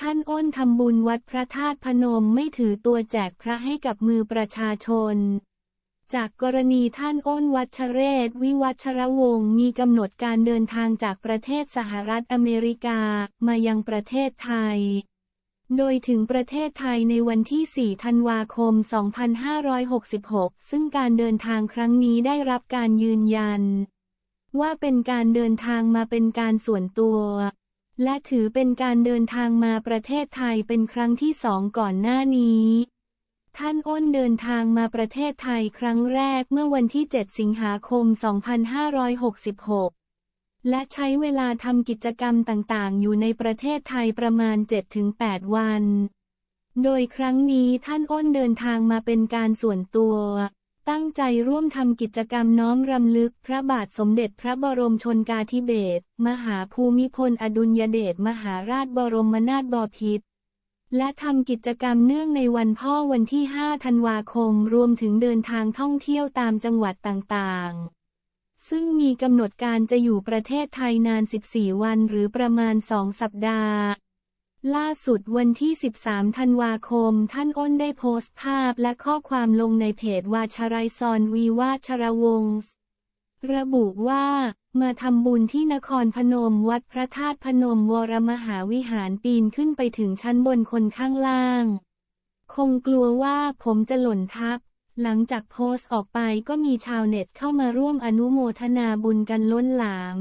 ท่านอ้นทำบุญวัดพระธาตุพนมไม่ถือตัวแจกพระให้กับมือประชาชน จากกรณีท่านอ้นวัชเรศ วิวัชรวงศ์มีกำหนดการเดินทางจากประเทศสหรัฐอเมริกามายังประเทศไทย โดยถึงประเทศไทยในวันที่ 4 ธันวาคม 2566 ซึ่งการเดินทางครั้งนี้ได้รับการยืนยัน ว่าเป็นการเดินทางมาเป็นการส่วนตัว และถือเป็นการเดินทางมาประเทศไทยเป็นครั้งที่สองก่อนหน้านี้ ท่านอ้นเดินทางมาประเทศไทยครั้งแรกเมื่อวันที่ 7 สิงหาคม 2566 และใช้เวลาทำกิจกรรมต่างๆ อยู่ในประเทศไทยประมาณ 7-8 วัน โดยครั้งนี้ท่านอ้นเดินทางมาเป็นการส่วนตัว ตั้งใจร่วมทำกิจกรรมน้อมรำลึกพระบาทสมเด็จพระบรมชนกาธิเบศรมหาภูมิพลอดุลยเดชมหาราชบรมนาถบพิตรและทำกิจกรรมเนื่องในวันพ่อวันที่ 5 ธันวาคม รวมถึงเดินทางท่องเที่ยวตามจังหวัดต่างๆ ซึ่งมีกำหนดการจะอยู่ประเทศไทยนาน 14 วันหรือประมาณ 2 สัปดาห์ ล่าสุดวันที่ 13 ธันวาคม ท่านอ้นได้โพสต์ภาพและข้อความลงในเพจวาชไรซอนวีวาชรวงศ์ระบุว่า มาทำบุญที่นครพนมวัดพระธาตุพนมวรมหาวิหารปีนขึ้นไปถึงชั้นบนคนข้างล่าง คงกลัวว่าผมจะหล่นทับ หลังจากโพสต์ออกไปก็มีชาวเน็ตเข้ามาร่วมอนุโมทนาบุญกันล้นหลาม